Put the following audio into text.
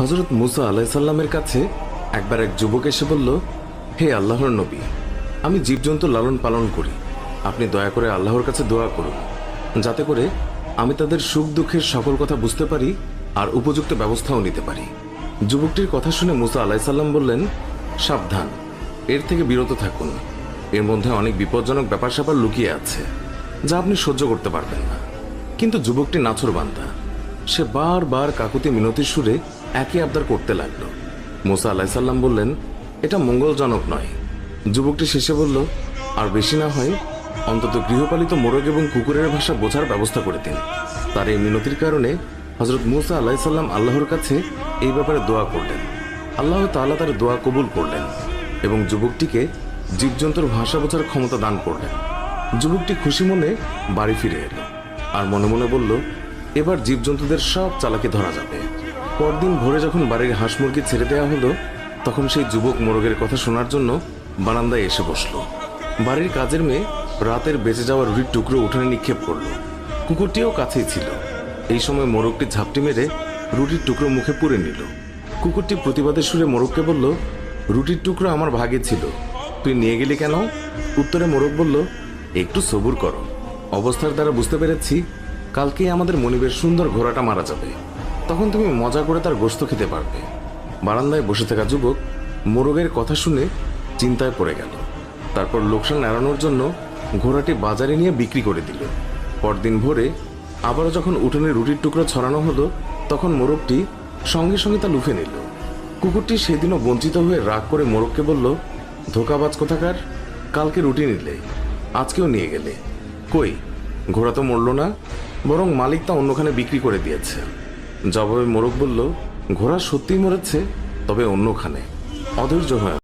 হজরত মুসা আলাইসাল্লামের কাছে একবার এক যুবক এসে বলল, হে আল্লাহর নবী, আমি জীবজন্তু লালন পালন করি। আপনি দয়া করে আল্লাহর কাছে দোয়া করুন, যাতে করে আমি তাদের সুখ দুঃখের সকল কথা বুঝতে পারি আর উপযুক্ত ব্যবস্থাও নিতে পারি। যুবকটির কথা শুনে মুসা আলাইসাল্লাম বললেন, সাবধান, এর থেকে বিরত থাকুন। এর মধ্যে অনেক বিপজ্জনক ব্যাপার স্যাপার লুকিয়ে আছে, যা আপনি সহ্য করতে পারবেন না। কিন্তু যুবকটি নাছর বান্দা সে বারবার কাকুতি মিনতির সুরে একই আবদার করতে লাগল। মোসা আলাহিসাল্লাম বললেন, এটা মঙ্গলজনক নয়। যুবকটি শেষে বলল, আর বেশি না হয়, অন্তত গৃহপালিত মোরগ এবং কুকুরের ভাষা বোঝার ব্যবস্থা করে দিন। তার এই মিনতির কারণে হজরত মুসা আলাহিসাল্লাম আল্লাহর কাছে এই ব্যাপারে দোয়া করলেন। আল্লাহ তাআলা তার দোয়া কবুল করলেন এবং যুবকটিকে জীবজন্তুর ভাষা বোঝার ক্ষমতা দান করলেন। যুবকটি খুশি মনে বাড়ি ফিরে এলো আর মনে মনে বলল এবার জীবজন্তুদের সব চালাকি ধরা যাবে। পরদিন ভোরে যখন বাড়ির হাঁস মুরগি ছেড়ে দেওয়া হলো, তখন সেই যুবক মোরগের কথা শোনার জন্য বারান্দায় এসে বসল। বাড়ির কাজের মেয়ে রাতের বেঁচে যাওয়া রুটির টুকরো উঠানে নিক্ষেপ করল। কুকুরটিও কাছেই ছিল। এই সময় মোরগটি ঝাপটি মেরে রুটির টুকরো মুখে পুরে নিল। কুকুরটি প্রতিবাদের সুরে মোরগকে বলল, রুটির টুকরো আমার ভাগে ছিল। তুই নিয়ে গেলি কেন? উত্তরে মোরগ বলল, একটু সবুর করো। অবস্থার দ্বারা বুঝতে পেরেছি কালকেই আমাদের মনিবের সুন্দর ঘোড়াটা মারা যাবে। তখন তুমি মজা করে তার গোস্ত খেতে পারবে। বারান্দায় বসে থাকা যুবক মোরগের কথা শুনে চিন্তায় পড়ে গেল। তারপর লোকসান এড়ানোর জন্য ঘোড়াটি বাজারে নিয়ে বিক্রি করে দিল। পরদিন ভোরে আবারও যখন উঠোনে রুটির টুকরো ছড়ানো হলো, তখন মোরগটি সঙ্গে সঙ্গে তা লুফে নিল। কুকুরটি সেদিনও বঞ্চিত হয়ে রাগ করে মোরগকে বলল, ধোকাবাজ কোথাকার? কালকে রুটি নিলে, আজকেও নিয়ে গেলে। কই, ঘোড়া তো মরল না? বরং মালিক তা অন্যখানে বিক্রি করে দিয়েছে। জবাবে মোরগ বলল, ঘোড়া সত্যিই মরেছে, তবে অন্যখানে। অধৈর্য হয়ে